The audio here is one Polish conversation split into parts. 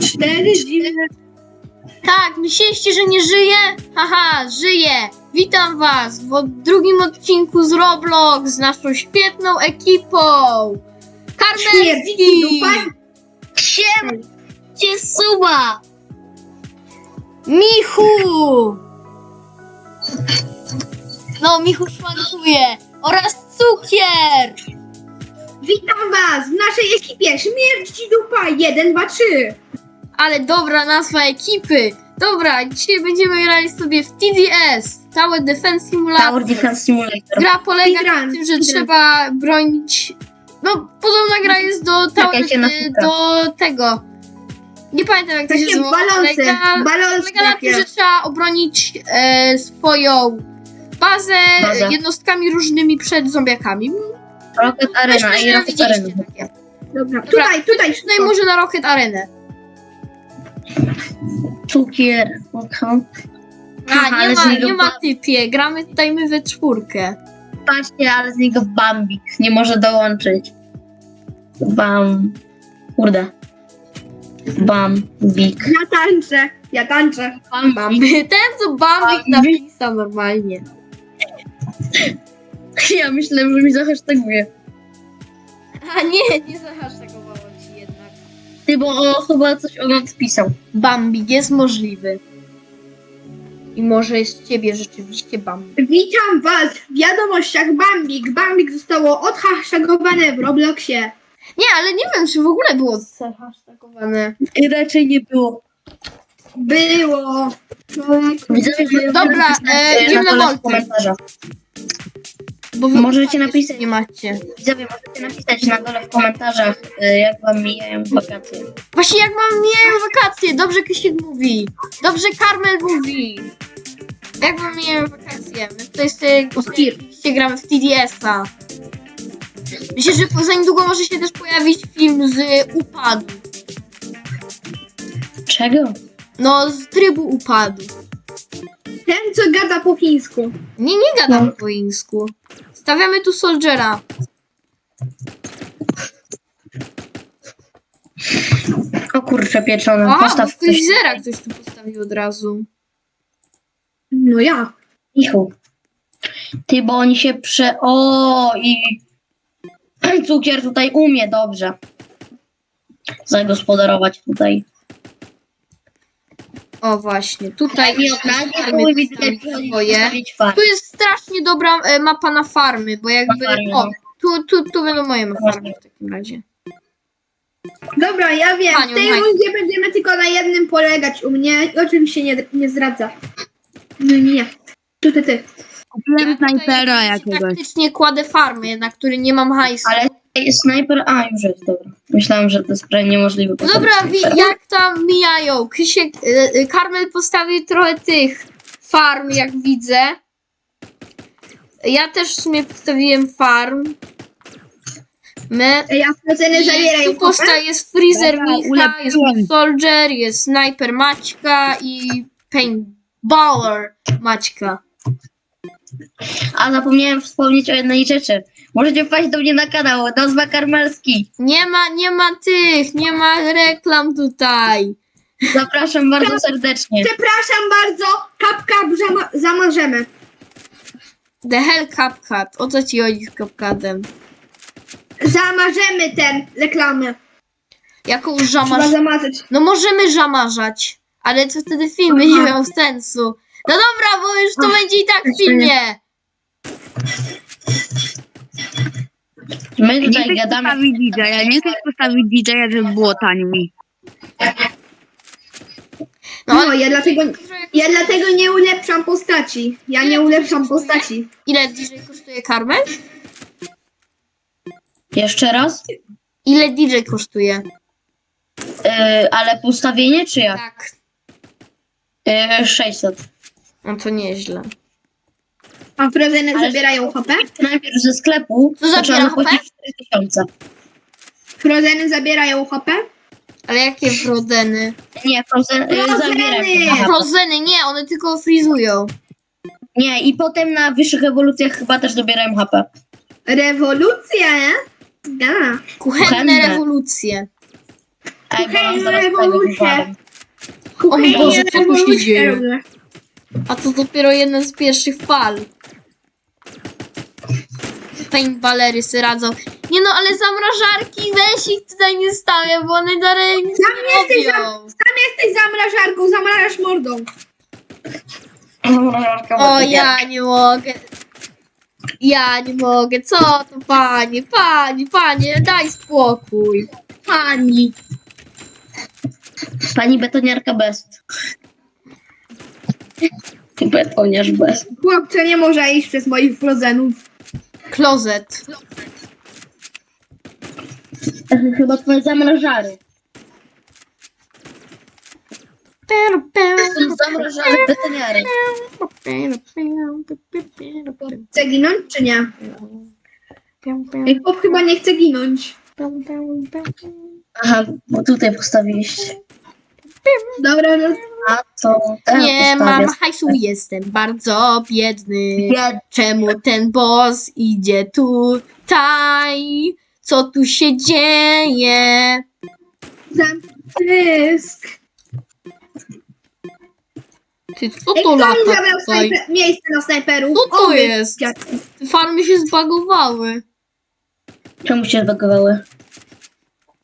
Cztery dziwne. Tak, myśleliście, że nie żyje? Haha, żyje! Witam was w drugim odcinku z Roblox z naszą świetną ekipą! Śmierci Karmelski! dupa. Siemcie suba! Michu! No, Michu szwankuje! Oraz Cukier! Witam was w naszej ekipie. Śmierci dupa. Jeden, dwa, trzy. Ale dobra nazwa ekipy! Dobra, dzisiaj będziemy grali sobie w TDS, Tower Defense Simulator. Tower Defense Simulator. Gra polega na tym, że speedrun. trzeba bronić. No, podobna gra jest do, Tower, Czekajcie na y, chwilkę. do tego. Nie pamiętam jak to się Takie nazywa. balonsy. Polega, Balonsy polega na tym, takie. że trzeba obronić e, swoją bazę, Bazę. jednostkami różnymi przed zombiakami. Rocket Arena i Rocket Arena. Dobra, tutaj, tutaj. Tutaj może na Rocket Arenę. Cukier. Okay. A, nie ale z ma, niego nie ma typie, gramy tutaj my we czwórkę. Patrzcie, ale z niego Bambik nie może dołączyć. Bam. Kurde. Bambik. Ja tańczę. Ja tańczę. Bambi. Ten co Bambik Bambi. napisał normalnie. Ja myślałem, że mi zahashtaguje. A nie, nie zahasztagowało ci jednak. Ty, bo o, chyba coś on odpisał. Bambik jest możliwy. I może jest ciebie rzeczywiście Bambik. Witam was w wiadomościach Bambik. Bambik zostało odhashtagowane w Robloxie. Nie, ale nie wiem, czy w ogóle było zahasztagowane. I raczej nie było. Było. Widzowie, możecie Dobra, e, idziemy na komentarzach. Bo wy Możecie napisać. Nie macie. Widzowie, możecie napisać na dole w komentarzach, e, jak wam mijają wakacje. Właśnie jak mam mijają wakacje, dobrze Kysiek mówi. Dobrze Karmel mówi. Jak wam mijają wakacje? My tutaj sobie oczywiście gramy w TDS-a. Myślę, że za niedługo może się też pojawić film z upadu. Czego? No, z trybu upadu. Ten, co gada po chińsku. Nie, nie gadam No. po chińsku. Stawiamy tu Soldiera. O kurczę pieczone, O, bo postaw ktoś coś. zera ktoś tu postawił od razu. No ja. Ichu. Ty, bo oni się prze... O i... Cukier tutaj umie dobrze. Zagospodarować tutaj. O właśnie, tutaj farmy widzę, swoje. postawić farm. Tu jest strasznie dobra e, mapa na farmy, bo jakby. Na farmy, O, no. tu, tu, tu będą moje farmy w takim razie. Dobra, ja wiem. Panią W tej rundzie będziemy tylko na jednym polegać u mnie. I oczywiście nie, nie zdradza. No nie. Tu, ty, ty. Ja snajpera jakiegoś. Praktycznie kładę farmy, na który nie mam hajsu. Ale snajper... A, już jest, dobra. Myślałem, że to jest prawie niemożliwe. Dobra, wi- jak tam mijają? Krzysiek, e, e, Karmel postawił trochę tych farm, jak widzę. Ja też w sumie postawiłem farm. My. Ja proceny I zabierają tu posta jest Freezer Dobra, Micha, jest. Soldier, jest Sniper Maćka i Paintballer Maćka. A zapomniałem wspomnieć o jednej rzeczy. Możecie wpaść do mnie na kanał, nazwa Karmelski. Nie ma, nie ma tych, nie ma reklam tutaj. Zapraszam bardzo serdecznie. Przepraszam bardzo. Kapka zama- zamarzemy. The Hell CapCut. O co ci chodzi z CapCutem? Zamarzemy ten reklamy. Jaką Trzeba żamasz? zamazać. No możemy żamarzać, ale co wtedy film będzie Aha. miał sensu. No dobra, bo już to będzie i tak w filmie. My Nie tutaj chcesz gadamy. postawić DJ-a, nie chcesz postawić DJ-a, żeby było taniej. No, ja dlatego, ja dlatego nie ulepszam postaci. Ja nie ulepszam postaci. Ile DJ kosztuje Carmel? Jeszcze raz? Ile DJ kosztuje? Yy, ale postawienie czy jak? Tak. Yy, 600. No to nieźle. A prezeny Ale- zabierają HP? Najpierw ze sklepu Co to zabiera HP? zapłacić 4000. Frozeny zabierają HP? Ale jakie Frodeny? Nie, Frozeny! Frozeny, nie, one tylko frizują. Nie, i potem na wyższych ewolucjach chyba też dobierają HP. Rewolucja, nie? Da. Kuchenne Kuchenne. rewolucje. Ej, bo zaraz tego wywalą. O mój Boże, co tu się rewolucje dzieje? A to dopiero jeden z pierwszych fal. Paintballery se radzą. Nie no, ale zamrażarki weź ich tutaj nie stawię, bo one dalej nic jesteś, nie zam- robią. tam jesteś zamrażarką, zamrażasz mordą. O, ja nie mogę. Ja nie mogę. Co to panie, panie, panie, daj spokój. Pani. Pani betoniarka best. Betoniarz best. Chłopcze nie może iść przez moich frozenów. Klozet. Chyba twoje zamrażary. Są zamrażary betoniary. Chce ginąć czy nie? Ej, chłop chyba nie chce ginąć. Aha, bo tutaj postawiliście. Dobra, no A to ten Nie mam hajsu, jestem bardzo biedny. Bied- Czemu ten boss idzie tutaj? Co tu się dzieje? pysk. Ty, co Ej, to kto mi lata zabrał tutaj? snajper- miejsce na snajperów? Co to jest? Farmy się zbagowały. Czemu się zbagowały?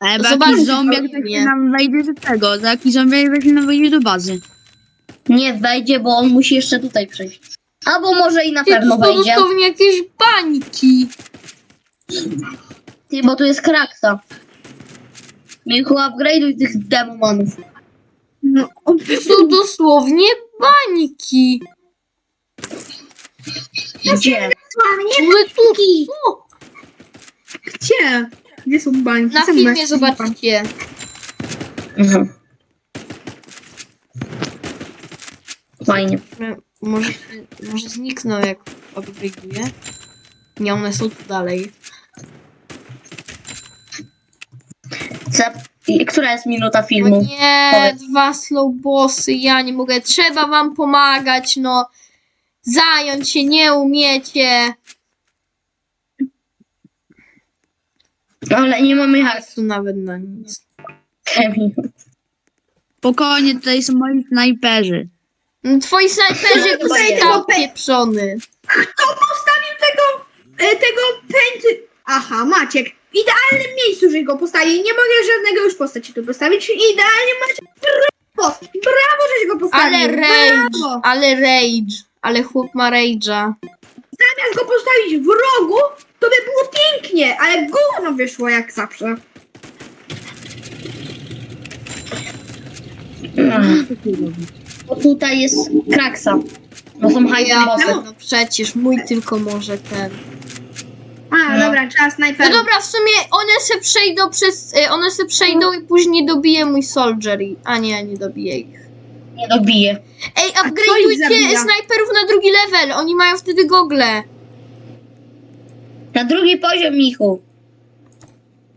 Ale bo zombiak co tak się nam wejdzie do tego, za jakiś zombiak tak się nam wejdzie do bazy. Nie wejdzie, bo on musi jeszcze tutaj przejść. Albo może i na Ty, pewno to są wejdzie. dosłownie jakieś bańki. Ty, bo tu jest kraksa. Michu, upgrade'uj tych demonów. No, To są dosłownie bańki. Gdzie? Tu, co? gdzie? Gdzie są bańki? Na Sam filmie masz- zobaczycie. Mhm. Fajnie. Może, może znikną jak upgrade'uję. Nie, one są tu dalej. Za... i- Która jest minuta O filmu? nie, Powiedz. dwa slow bossy, ja nie mogę. Trzeba wam pomagać, no. Zająć się nie umiecie. Ale nie mamy. Tu nawet na nic. minut. Spokojnie, tutaj są moi snajperzy. No, twoi snajperzy Tutaj stał tego pe- pieprzony. Kto postawił tego, e, tego pęty? Aha, Maciek. W idealnym miejscu, że go postawi. Nie mogę żadnego już postaci tu postawić. Idealnie Maciek. Brawo, brawo, żeś go postawił. Ale rage, Brawo. ale rage. Ale chłop ma rage'a. Zamiast go postawić w rogu, to by było pięknie, ale gówno wyszło jak zawsze. Bo tutaj jest kraksa. Bo są bossy. no przecież mój tylko może ten. A, No. dobra, trzeba No dobra, w sumie one se przejdą przez. y, One se przejdą i później dobije mój soldier. i- A nie, nie dobije ich. Nie dobije. Ej, ich upgrade'ujcie zabija? snajperów na drugi level. Oni mają wtedy gogle. Na drugi poziom, Michu.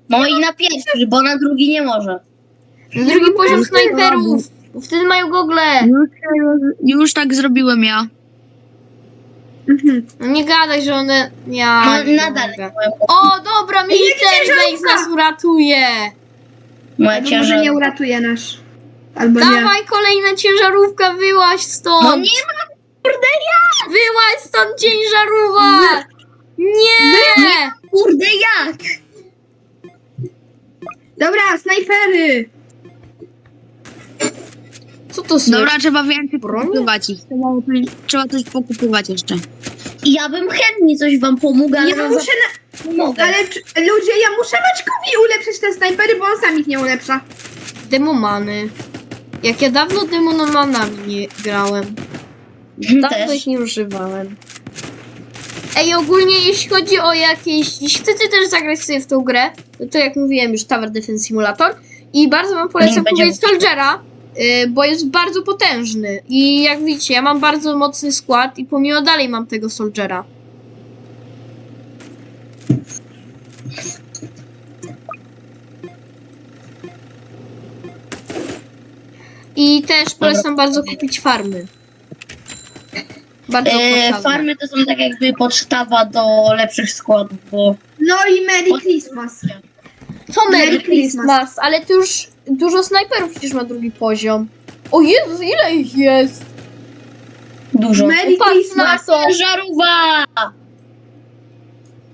No i na pierwszy, bo na drugi nie może. Na drugi poziom snajperów. Bo wtedy mają gogle. Już, już tak zrobiłem ja. Mhm. No nie gadaj, że one. Ja. No, nie nadal mogę. O, dobra, military base nas uratuje. moja Albo może nie uratuje nasz. Albo nie. Dawaj, kolejna ciężarówka, wyłaź stąd. No nie ma, kurde, ja! Wyłaź stąd ciężarówka. Nie. Kurde, jak? Dobra, snajpery. Co to są? Dobra, trzeba więcej Broń? pokupywać ich. Trzeba, trzeba coś pokupywać jeszcze. Ja bym chętnie coś wam pomógł, ale Ja muszę na... mogę. Ale czy, ludzie, ja muszę Maćkowi ulepszyć te snajpery, bo on sam ich nie ulepsza. Demomany. Jak ja dawno demonomanami nie grałem. Dawno Też. ich nie używałem. Ej, ogólnie jeśli chodzi o jakieś... Jeśli chcecie też zagrać sobie w tą grę, to, to jak mówiłem już Tower Defense Simulator i bardzo wam polecam kupić Soldiera, y, bo jest bardzo potężny i jak widzicie, ja mam bardzo mocny skład i pomimo dalej mam tego Soldiera. I też polecam bardzo kupić farmy. Bardzo E, farmy to są tak jakby podstawa do lepszych składów, bo No i Merry Christmas. Co Merry Merry Christmas? Christmas. Ale to już dużo snajperów przecież ma drugi poziom. O Jezus, ile ich jest? Dużo. Merry Patrz na Christmas! to. Żarówa!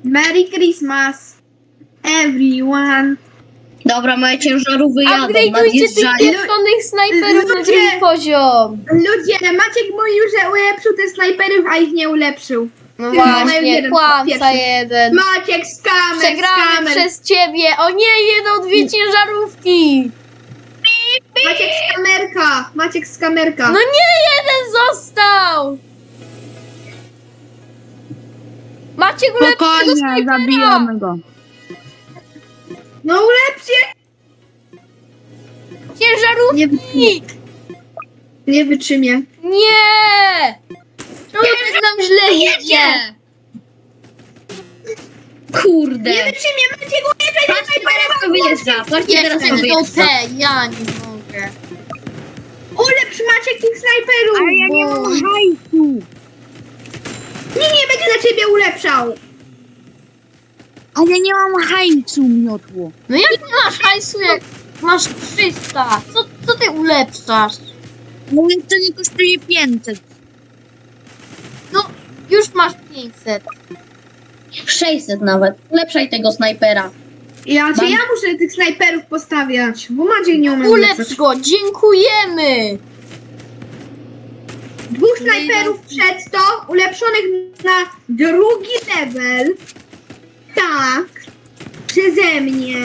Merry Christmas! Everyone! Dobra, moje ciężarówki jadą, Upgrade'ujcie tych nadjeżdżają. pieprzonych snajperów na Ludzie. drugi poziom. Ludzie, Maciek mówił, że ulepszył te snajperów, a ich nie ulepszył. No mają właśnie, jeden kłamca pierwszy. jeden. Maciek, skamer, Przegramy skamer! przez ciebie. O nie, jedną, dwie ciężarówki. Maciek, skamerka! Maciek, skamerka! No nie, jeden został. Maciek ulepszy tego Spokojnie, snajpera. zabijamy go. No ulepsie! Ciężarówki. Nie wytrzymie. Nie wytrzymie. Nie! Czemu tak nam źle idzie? Kurde. Nie wytrzymie, Maciek, ulepszaj te Patrzcie teraz to wyjeżdża, patrzcie teraz to to wyjeżdża. te, ja nie mogę. Ulepsz Maciek tych snajperów! Ale ja nie mam hajsu. Nie, nie będzie dla ciebie ulepszał! Ale nie mam hajsu, miotło. No jak nie masz hajsu, jak masz 300? Co, co ty ulepszasz? Bo to nie kosztuje 500. No, już masz 500. 600 nawet. Ulepszaj tego snajpera. Ja, Mam- ja muszę tych snajperów postawiać, bo Maciek nie umie. Ulepsz go, dziękujemy! Dwóch snajperów przed to, ulepszonych na drugi level. Tak. Przeze mnie.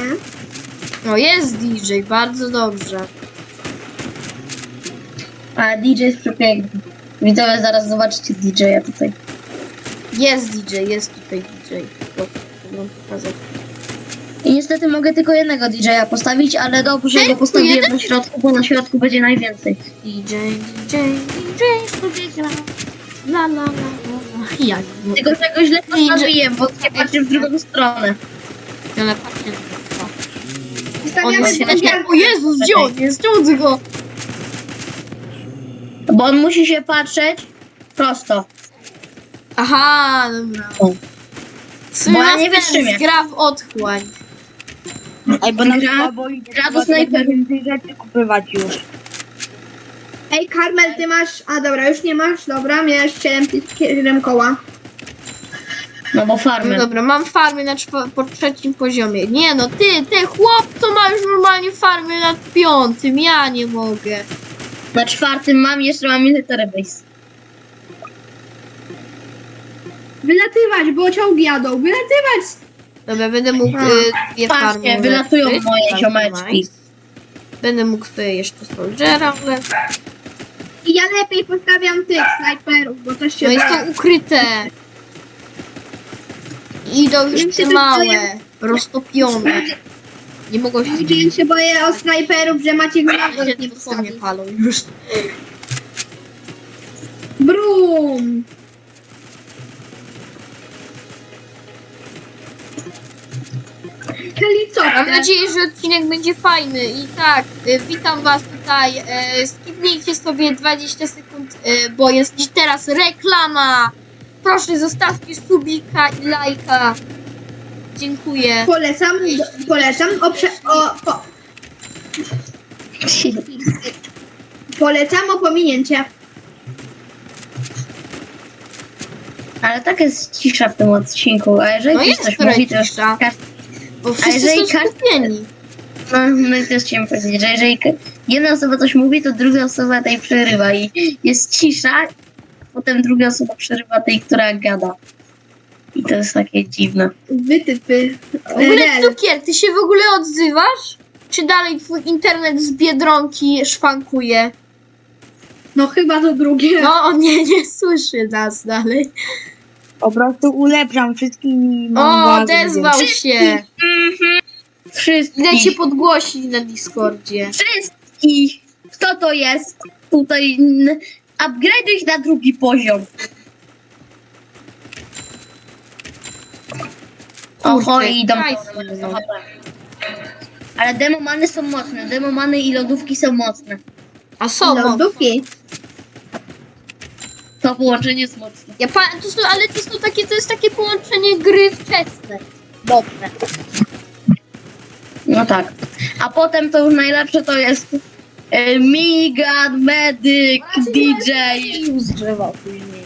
No jest DJ, bardzo dobrze. A DJ jest przepiękny. Widzowie, zaraz zobaczycie DJ-a tutaj. Jest DJ, jest tutaj DJ. Pokazać. I niestety mogę tylko jednego DJ-a postawić, ale dobrze Tylko go postawiłem jeden? na środku, bo na środku będzie najwięcej. DJ, DJ, DJ sobie gra. La la la Ja nie Tylko źle postawiłem, bo nie patrzę w drugą stronę. Na to. On Stawiamy jest drugi O Jezus, gdzie on jest? Ciądz go! Bo on musi się patrzeć prosto. Aha, dobra. Bo ja nie wytrzymię. gra w otchłań. Ej, bo Gra- nam było gra do snajperów. więcej rzeczy kupywać już. Ej, Karmel, ty masz... A dobra, już nie masz. Dobra, miałeś 7, 7 koła. No bo No farmy. dobra, mam farmy na czwa- po trzecim poziomie. Nie no, ty, ty chłop, to ma już normalnie farmy na piątym. Ja nie mogę. Na czwartym mam, jeszcze mam military base. Wylatywać, bo czołgi jadą. Wylatywać! Dobra, będę mógł y, dwie patrzcie, farmy wylatują ulepszyć. moje Bardzo ziomeczki. nice. Będę mógł sobie jeszcze soldiera ulepszyć. I ja lepiej postawiam tych snajperów, bo też się No jest da. to ukryte. Idą już te małe, boję. roztopione. Nie mogą się Ludzie, Ja się boję o snajperów, że macie znowu nie nie dosłownie postawić. palą już. Brum! Mam Helicopter. nadzieję, że odcinek będzie fajny. I tak, y, witam was tutaj. Y, skipnijcie sobie 20 sekund, y, bo jest dziś teraz reklama. Proszę, zostawcie subika i lajka. Dziękuję. Polecam, polecam. O, prze, o, po, polecam o pominięcie. Ale tak jest cisza w tym odcinku, a jeżeli No ktoś jest coś trochę mówi, to cisza. Bo wszyscy jeżeli są skupieni. No, no i też chciałem powiedzieć, że jeżeli jedna osoba coś mówi, to druga osoba tej przerywa i jest cisza, potem druga osoba przerywa tej, która gada. I to jest takie dziwne. Wytypy. W ogóle Rel. cukier, ty się w ogóle odzywasz? Czy dalej twój internet z Biedronki szwankuje? No chyba to drugie. No, on nie, nie słyszy nas dalej. Po prostu ulepszam wszystkimi. O, odezwał się. Mhm. Wszystkich. Idę cię podgłosić na Discordzie. Wszystkich. Kto to jest? Tutaj n- upgrade'uj na drugi poziom. Oho, i idą. Ale demomany są mocne. Demomany i lodówki są mocne. A są. Lodówki. To połączenie jest mocne. Ja pa- to są, ale to są takie, to jest takie połączenie gry wczesne. Dobre. No tak. A potem to już najlepsze to jest e, Migan, Medic, DJ, uzdrzewa później.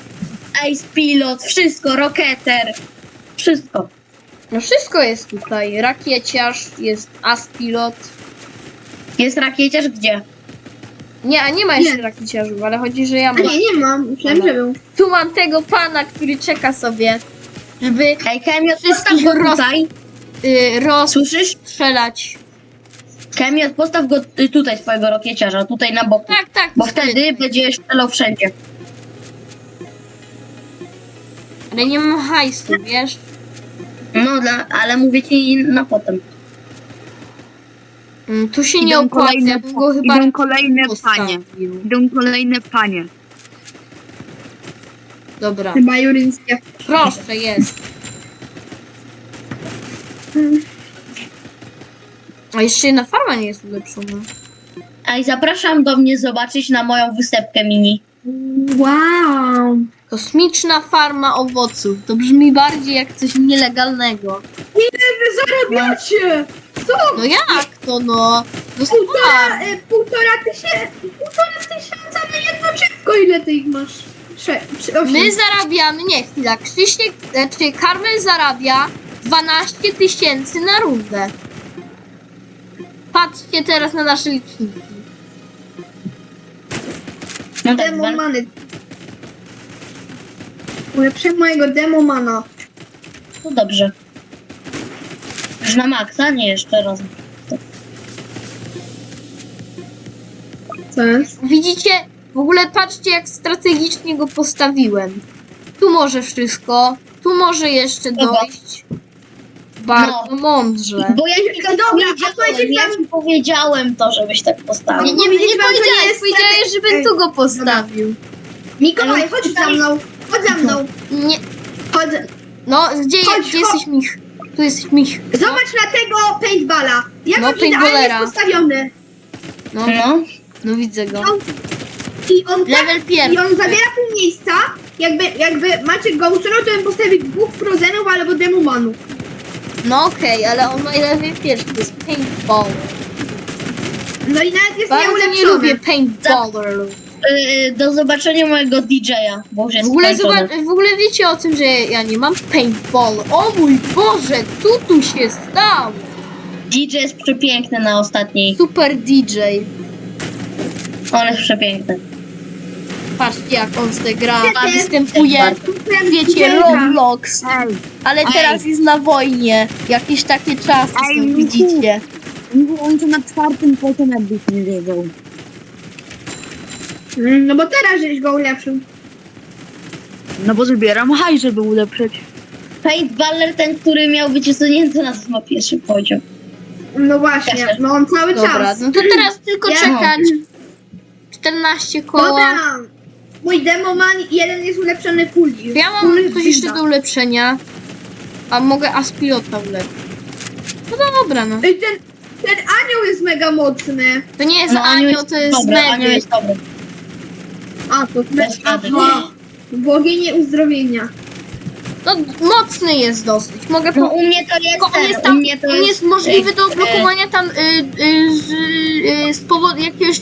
Ace Pilot, wszystko, Rocketer, wszystko. No wszystko jest tutaj. Rakieciarz, jest Aspilot. Jest rakieciarz gdzie? Nie, a nie ma jeszcze rakieciarzów, ale chodzi, że ja A mam. nie, nie mam. Myślałem, że był. Tu mam tego pana, który czeka sobie, żeby Ej, Kemiot, postaw Wszystkich go roz- tutaj. Y, Słyszysz? rozstrzelać. Kemiot, postaw go y, tutaj, swojego rakieciarza, tutaj na boku. Tak, tak. Bo wtedy będzie strzelał wszędzie. Ale nie mam hajsu, wiesz? No, dla, ale mówię ci na potem. Mm, Tu się nie Idą opłaca, kolejne, ja bym go chyba idą kolejne panie. postawił. Idą kolejne panie. Dobra, Chyba juryńskie. proszę, jest. A jeszcze jedna farma nie jest ulepszona. Ej, zapraszam do mnie zobaczyć na moją występkę mini. Wow. Kosmiczna farma owoców. To brzmi bardziej jak coś nielegalnego. Ile wy zarabiacie? Co? No jak to no? No Półtora, e, półtora tysiąca, półtora tysiąca na jedno czynko. Ile ty ich masz? Trzy, osiem. My zarabiamy, nie chwila, Krzysiek, znaczy Karmel zarabia 12 tysięcy na rundę. Patrzcie teraz na nasze liczniki. No tak, Demo dwa- many. Ulepszę mojego demomana. to dobrze. Już na maksa? Nie, jeszcze raz. Co jest? Widzicie? W ogóle patrzcie jak strategicznie go postawiłem. Tu może wszystko, tu może jeszcze Dobra. dojść. Bardzo mądrze. Bo ja ci Dobra, a powiedziałem, ja ci powiedziałem to, żebyś tak Nie, postawił. nie, nie, to nie powiedziałeś, jest powiedziałeś, strate- żebym tu go postawił. Mikołaj, chodź za mną. Chodź za mną. Nie, Chodź. no gdzie, Chodź, gdzie chodź. jesteś Mich? Tu jesteś Mich. Zobacz na tego paintballa. Jak No, idealnie paintballera. jest postawiony. No, No, no widzę go. I on, tak, Level I pierwszy. on zabiera pół miejsca. Jakby, jakby Maciek go usunął, to bym postawił dwóch frozenów albo demomanów. No okej, ale on ma level pierwszy, to jest paintball. No i nawet jest Bardzo nie lubię paintballerów. yy, do zobaczenia mojego DJ-a, bo już W jest ogóle, skończony. zobacz, w ogóle wiecie o tym, że ja nie mam paintball. O mój Boże, co tu się stało? DJ jest przepiękny na ostatniej. Super DJ. On jest przepiękny. Patrzcie jak on z gra, występuje w świecie Roblox. Ale teraz jest na wojnie. Jakieś takie czasy Ej, są, Michu. widzicie. on to na czwartym poziomie jakbyś nie wiedział. Mm, No bo teraz żeś go ulepszył. No bo zbieram haj, żeby ulepszyć. Paintballer ten, który miał być usunięty na ma pierwszy poziom. No właśnie, Też. no on cały Dobra, czas. no to teraz tylko Ja- czekać. 14 koła. Dobra. Mój demoman jeden jest ulepszony full. Ja mam coś jeszcze do ulepszenia. A mogę aspilota ulepszyć. No to dobra, no. Ej, Ten, ten anioł jest mega mocny. To nie jest No, anioł, to jest dobry, Anioł medyk. jest dobry. A, to Bez rady. Aha. Błogienie uzdrowienia. No mocny jest dosyć. Mogę No po... u mnie to jest Tylko on ten, jest u tam, mnie to on jest... możliwy do e, odblokowania tam y, y, z, y, z powodu jakiegoś...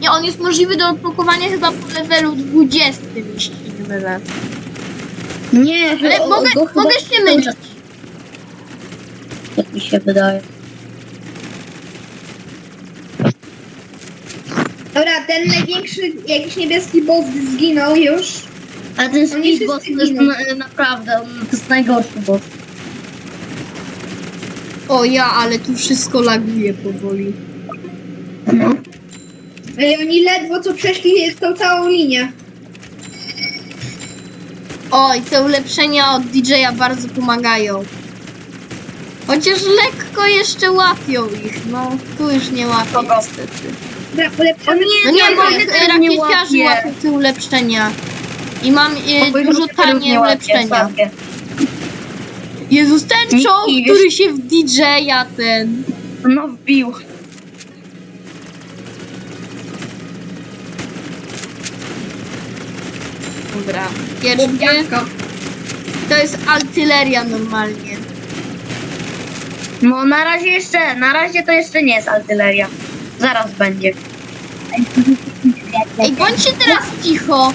Nie, on jest możliwy do odblokowania chyba po levelu 20, jeśli nie mylę. Nie, Ale o- mogę, go chyba mogę się mylić. Tak mi się wydaje. Dobra, ten największy jakiś niebieski boss zginął już. A ten Oni speed boss to jest na, naprawdę, on to jest najgorszy boss. O ja, ale tu wszystko laguje powoli. No. Ej, oni ledwo co przeszli tą całą linię. Oj, te ulepszenia od DJ-a bardzo pomagają. Chociaż lekko jeszcze łapią ich, no tu już nie łapią Kogo? niestety. Dobra, ulepszony. No nie, bo nie, też nie rakieciarzy łapią te ulepszenia. I mam e, Bo dużo już nie tanie łapie, ulepszenia. słabie. Jezus, ten czołg, który się w DJ-a ten. No wbił. Dobra, pierwszy. To jest artyleria normalnie. No na razie jeszcze, na razie to jeszcze nie jest artyleria. Zaraz będzie. Ej, bądźcie teraz cicho.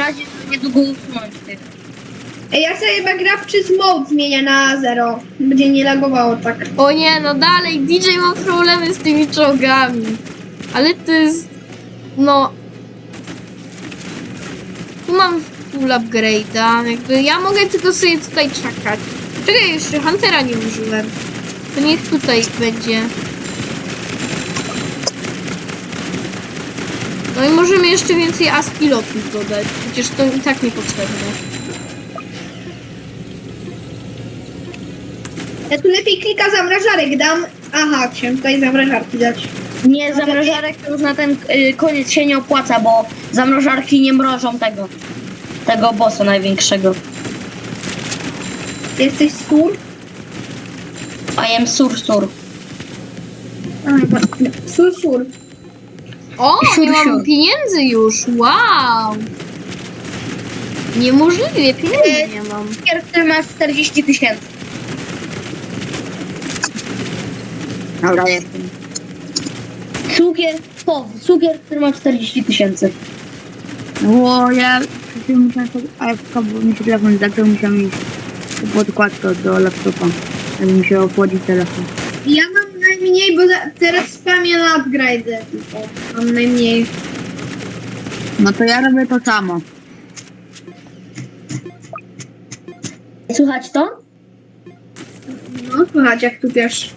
Razie to niedługo usunąć. Ej, ja sobie chyba grafczy mode zmienię na zero. Będzie nie lagowało tak. O nie, no dalej, DJ ma problemy z tymi czołgami. Ale to jest... No... Tu mam full upgrade'a, jakby ja mogę tylko sobie tutaj czekać. Czekaj, jeszcze Huntera nie użyłem. To niech tutaj będzie. No i możemy jeszcze więcej aspilotów dodać, przecież to i tak niepotrzebne. Ja tu lepiej klika zamrażarek dam. Aha, chciałem tutaj zamrażarki dać. Nie, zamrażarek to już na ten y, koniec się nie opłaca, bo zamrażarki nie mrożą tego. Tego bossa największego. Jesteś sur? I am sur sur. Sur, sur. O, Siur, nie mam pieniędzy już, wow! Niemożliwie, pieniędzy nie mam. Pierwszy masz 40 tysięcy. Dobra, jestem. Cukier, po, cukier, który ma 40 tysięcy. Bo ja przed chwilą musiałem sobie AFK, bo mi się telefon zaczął, musiałem iść po podkładkę do laptopa, żeby mi się opłodzić telefon. Ja mam najmniej, bo za, teraz spamię na upgrade. Mam najmniej. No to ja robię to samo. Słuchać to? No, słuchaj, jak tu wiesz.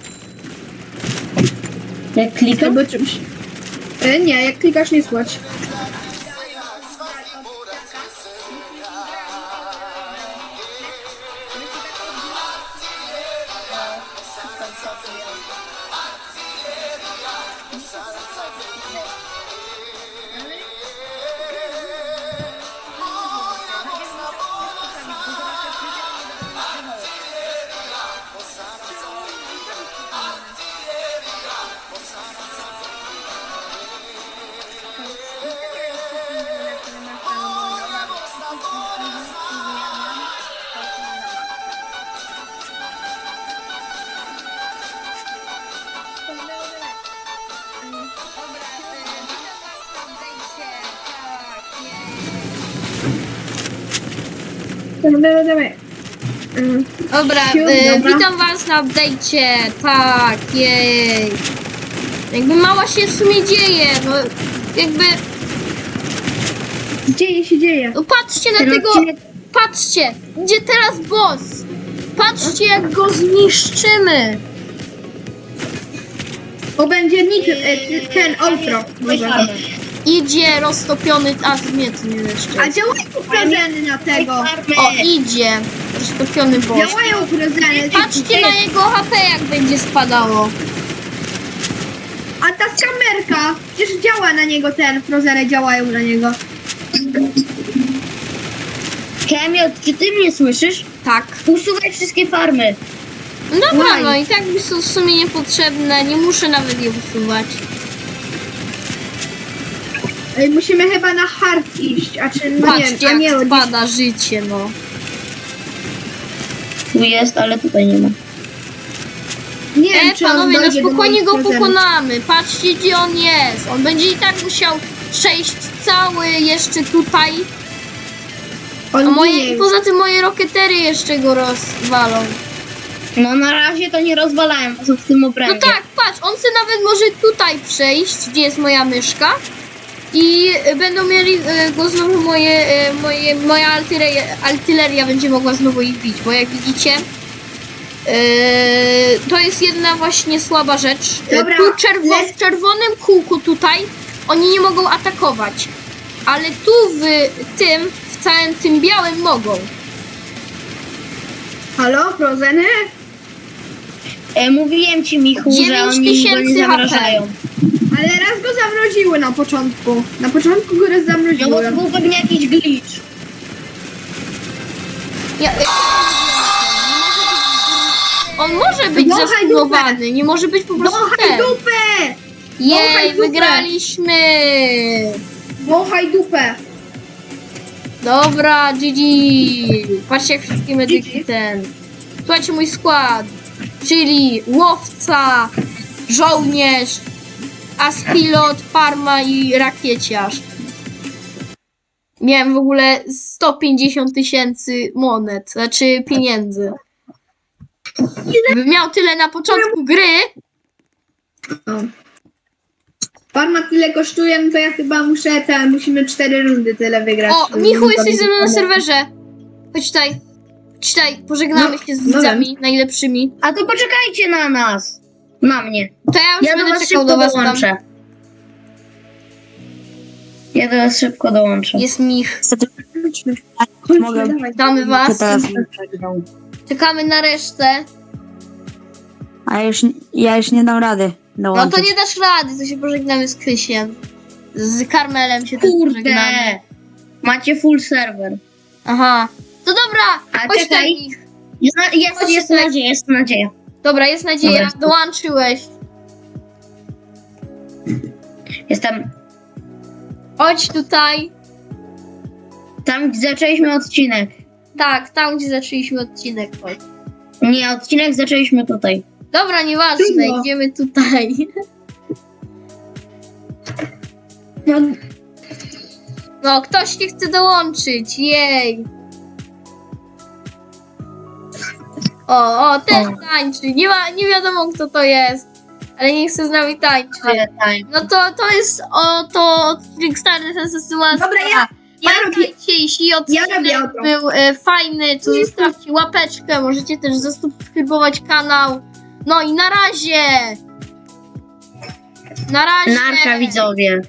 Jak klikam? Albo czymś. E, nie, jak klikasz nie słychać. Dobra. Mm, e, dobra. witam was na update'cie, tak, jej. Jakby mała się w sumie dzieje, no jakby, Dzieje się, dzieje. no patrzcie na tego, patrzcie, gdzie teraz boss. Patrzcie jak go zniszczymy. O, będzie nick, e, ten, outro. Może. Idzie roztopiony, a nie, to nie jeszcze. A działają prezeny na tego. O, idzie roztopiony boss. Działają prezeny. Patrzcie na jego HP jak będzie spadało. A ta skamerka, przecież działa na niego ten, prozery działają na niego. Kemiot, czy ty mnie słyszysz? Tak. Usuwaj wszystkie farmy. No dobra, Słuchaj. no i tak są w sumie niepotrzebne, nie muszę nawet je usuwać. Ej, Musimy chyba na hard iść, a czy no nie, Patrzcie a nie, jak spada życie, no. Tu jest, ale tutaj nie ma. nie wiem, E, czy on panowie, no dojdzie do spokojnie moich go pokonamy. Patrzcie, gdzie on jest. On będzie i tak musiał przejść cały jeszcze tutaj. On A moje, ginie poza tym moje rokietery jeszcze go rozwalą. No na razie to nie rozwalają, bo są w tym No obrębie. tak, patrz, on se nawet może tutaj przejść, gdzie jest moja myszka. I e, będą mieli e, go znowu moje, e, moje moja artyleria, artyleria będzie mogła znowu ich bić, bo jak widzicie, e, to jest jedna właśnie słaba rzecz. E, Dobra, tu czerwo, w czerwonym kółku tutaj oni nie mogą atakować. Ale tu w tym, w całym tym białym mogą. Halo, Frozeny? E, mówiłem ci, Michu, że 9 oni go nie HP. Ale raz go zamroziły na początku. Na początku go raz No bo zamroziły. to był pewnie jakiś glitch. Ja, on może być Wąchaj zastosowany, nie może być po prostu Wąchaj ten. dupę! Jej, wąchaj dupę. wygraliśmy! Wąchaj dupę! Dobra, GG! Patrzcie jak wszystkie medyki ten. Słuchajcie mój skład. Czyli łowca, żołnierz, aspilot, farma i rakieciarz. Miałem w ogóle 150 tysięcy monet, znaczy pieniędzy. Gdybym miał tyle na początku gry, O. Farma tyle kosztuje, no to ja chyba muszę, te, musimy cztery rundy tyle wygrać. O, żeby Michu, mi jesteś ze mną na serwerze. Chodź tutaj. Chodź tutaj, pożegnamy No, się z no widzami najlepszymi. A to poczekajcie na nas. Na mnie. To ja już Ja do będę was czekał szybko do was tam. dołączę. Ja do was szybko dołączę. Jest Mich. Mogę- To was. teraz Czekamy na resztę. A ja już, ja już nie dam rady No to nie dasz rady, to się pożegnamy z Krysiem. Z Karmelem się też pożegnamy. Kurde. Macie full serwer. Aha. To dobra, A chodź czekaj. ich. Jest, na, jest, jest tutaj. nadzieja, jest nadzieja. Dobra, jest nadzieja, Dobra. dołączyłeś. Jestem Chodź tutaj. tam, gdzie zaczęliśmy odcinek. Tak, tam gdzie zaczęliśmy odcinek, chodź. Nie, odcinek zaczęliśmy tutaj. Dobra, nieważne, Trudno. idziemy tutaj. No, No, ktoś nie chce dołączyć, jej. O, o, też O. tańczy. Nie, ma, nie wiadomo kto to jest, ale nie chce z nami tańczyć. No to, to jest o, to odcinek stary ten sytuacja. Dobra, ja- ja robię- Pamiętajcie, jeśli odcinek robię outro. był e, fajny, to zostawcie łapeczkę, możecie też zasubskrybować kanał. No i na razie! Na razie! Narka widzowie.